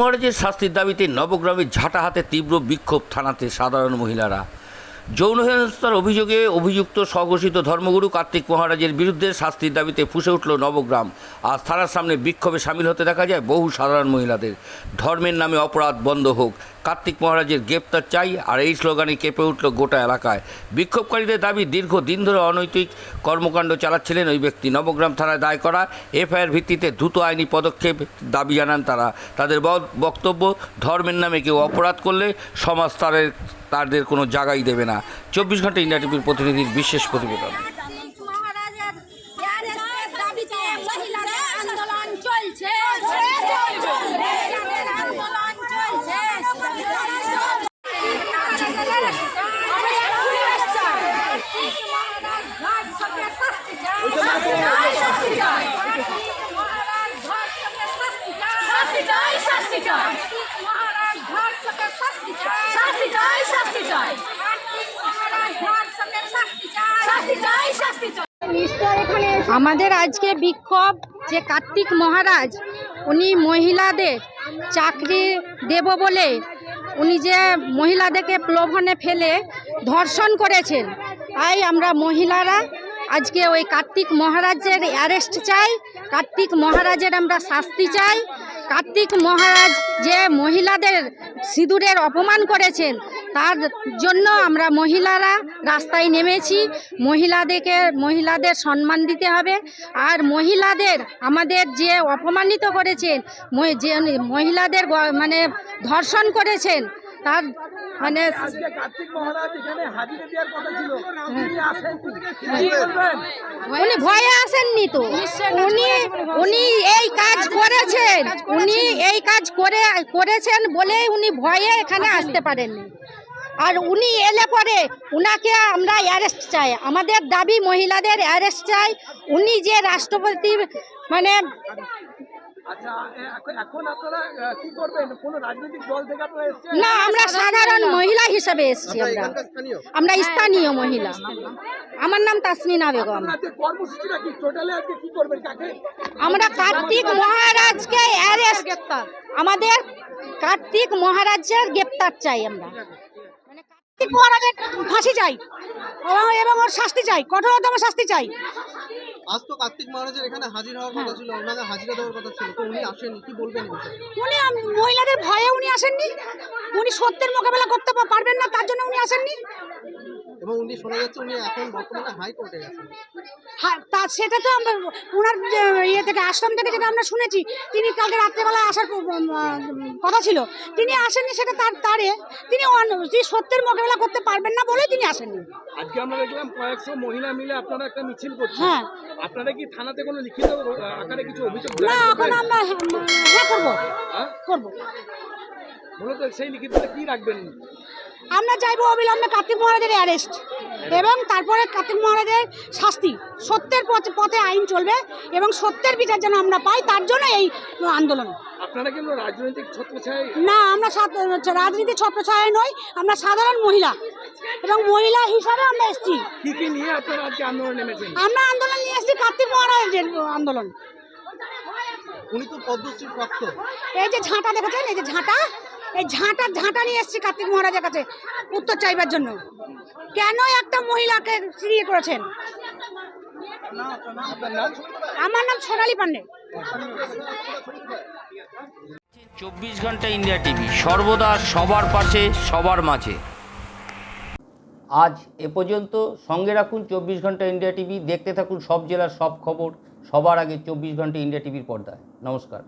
মহারাজের শাস্তির দাবিতে নবগ্রামের ঝাঁটা হাতে তীব্র বিক্ষোভ থানাতে সাধারণ মহিলারা। যৌন হেনস্থার অভিযোগে অভিযুক্ত স্বঘোষিত ধর্মগুরু কার্তিক মহারাজের বিরুদ্ধে শাস্তির দাবিতে ফুসে উঠল নবগ্রাম। আজ থানার সামনে বিক্ষোভে সামিল হতে দেখা যায় বহু সাধারণ মহিলাদের। ধর্মের নামে অপরাধ বন্ধ হোক, কার্তিক মহারাজের গ্রেপ্তার চাই, আর এই স্লোগানে কেঁপে উঠল গোটা এলাকায়। বিক্ষোভকারীদের দাবি দীর্ঘ দিন ধরে অনৈতিক কর্মকাণ্ড চালাচ্ছিলেন ওই ব্যক্তি। নবগ্রাম থানায় দায় করা এফআইআর ভিত্তিতে দ্রুত আইনি পদক্ষেপ দাবি জানান তারা। তাদের বক্তব্য, ধর্মের নামে কেউ অপরাধ করলে সমাজ তাদের তাদের কোনো জায়গাই দেবে না। চব্বিশ ঘণ্টা ইন্ডিয়া টিভির প্রতিনিধির বিশেষ প্রতিবেদন। চলছে মহিলাদের আন্দোলন চলছে কার্তিক মহারাজ ঘর থেকে শাস্তি চাই। শাস্তি চাই। কার্তিক মহারাজ ঘর থেকে শাস্তি চাই। কার্তিক মহারাজ ঘর থেকে শাস্তি চাই। কার্তিক মহারাজ ঘর থেকে শাস্তি চাই। আমাদের আজকে বিক্ষোভ যে কার্তিক মহারাজ, উনি মহিলাদের চাকরি দেব বলে উনি যে মহিলাদেরকে প্লোভনে ফেলে ধর্ষণ করেছেন, তাই আমরা মহিলারা আজকে ওই কার্তিক মহারাজের অ্যারেস্ট চাই, কার্তিক মহারাজের আমরা শাস্তি চাই। কার্তিক মহারাজ যে মহিলাদের সিঁদুরের অপমান করেছেন, তার জন্য আমরা মহিলারা রাস্তায় নেমেছি। মহিলাদেরকে, মহিলাদের সম্মান দিতে হবে। আর মহিলাদের আমাদের যে অপমানিত করেছেন যে মহিলাদের মানে ধর্ষণ করেছেন, তার মানে আজকে কার্তিক মহারাজ এখানে হাজিরা দেওয়ার কথা ছিল। তিনি আসেন কি বলবেন? উনি ভয়ে আসেননি তো। উনি উনি এই কাজ করেছেন। উনি এই কাজ করে করেছেন বলেই উনি ভয়ে এখানে আসতে পারেননি। আর উনি এলে পরে উনাকে আমরা অ্যারেস্ট চাই। আমাদের দাবি মহিলাদের অ্যারেস্ট চাই। উনি যে রাষ্ট্রপতি মানে আচ্ছা এখন- এখন আপনারা কি করবেন? কোন রাজনৈতিক দল থেকে আপনারা এসেছেন? না আমরা সাধারণ মহিলা হিসেবে এসেছি আমরা আমরা। স্থানীয়। মহিলা। আমার নাম তাসমিনা বেগম। কর্মসূচিটা কি? টোটালে আজকে কি করবেন? কাকে? আমরা কার্তিক মহারাজকে অ্যারেস্ট আমাদের কার্তিক মহারাজের গ্রেপ্তার চাই আমরা। কার্তিক মহারাজের ফাঁসি চাই। এবং- এবং ওর শাস্তি চাই। কঠোরতম শাস্তি চাই। আজ তো কার্তিক মহারাজের এখানে হাজির হওয়ার কথা ছিল ওনাকে হাজিরা দেওয়ার কথা ছিল তো উনি আসেননি কি বলবেন? উনি মহিলাদের ভয়ে উনি আসেননি? উনি সত্যের মোকাবেলা করতে পারবেন না তার জন্য উনি আসেননি? এবং উনি শোনা যাচ্ছে উনি এখন বর্তমানে হাইকোর্টে গেছেন হ্যাঁ তা সেটা তো আমরা ওনার ইয়ে থেকে আশ্রম থেকে যেটা আমরা শুনেছি তিনি কালকে রাত্রেবেলা আসার কথা ছিল। তিনি আসেননি সেটা তার তারে। তিনি অন- তিনি সত্যের মোকাবেলা করতে পারবেন না বলে তিনি আসেননি। আজকে আমরা দেখলাম কয়েকশো মহিলা মিলে আপনারা একটা মিছিল করছেন। হ্যাঁ। আপনারা কি থানাতে কোনো লিখিত আকারে কিছু অভিযোগ না এখন আমরা হ্যাঁ, হ্যাঁ করব। হ্যাঁ? করব। মূলত সেই লিখিতটা কি রাখবেন? আমরা চাইব অবিলম্বে কার্তিক মহারাজের অ্যারেস্ট এবং তারপরে কার্তিক মহারাজের শাস্তি। সত্যের পথে পথে আইন চলবে এবং সত্যের বিচার যেন আমরা পাই তার জন্য এই আন্দোলন। আপনারা কিন্তু রাজনৈতিক ছত্রছায় না আমরা রাজনীতি ছত্রছায়ায় নই আমরা সাধারণ মহিলা এবং মহিলা হিসাবে আমরা এসেছি। কি কি নিয়ে আপনারা আজকে আন্দোলন নেমেছেন? আমরা আন্দোলন নিয়ে এসেছি কার্তিক মহারাজের আন্দোলন। উনি তো পদ্মশ্রী প্রাপ্ত এই যে ঝাঁটা দেখেছেন? এই যে ঝাঁটা এই ঝাঁটা ঝাঁটা নিয়ে এসেছি কার্তিক মহারাজের কাছে উত্তর চাইবার জন্য। কেন একটা মহিলাকে ফিরিয়ে করেছেন? আমার নাম সোনালী পান্ডে। চব্বিশ ঘণ্টা ইন্ডিয়া টিভি সর্বদা সবার পাশে সবার মাঝে। আজ এ পর্যন্ত সঙ্গে রাখুন চব্বিশ ঘণ্টা ইন্ডিয়া টিভি দেখতে থাকুন সব জেলার সব খবর সবার আগে চব্বিশ ঘণ্টা ইন্ডিয়া টিভির পর্দায়। নমস্কার।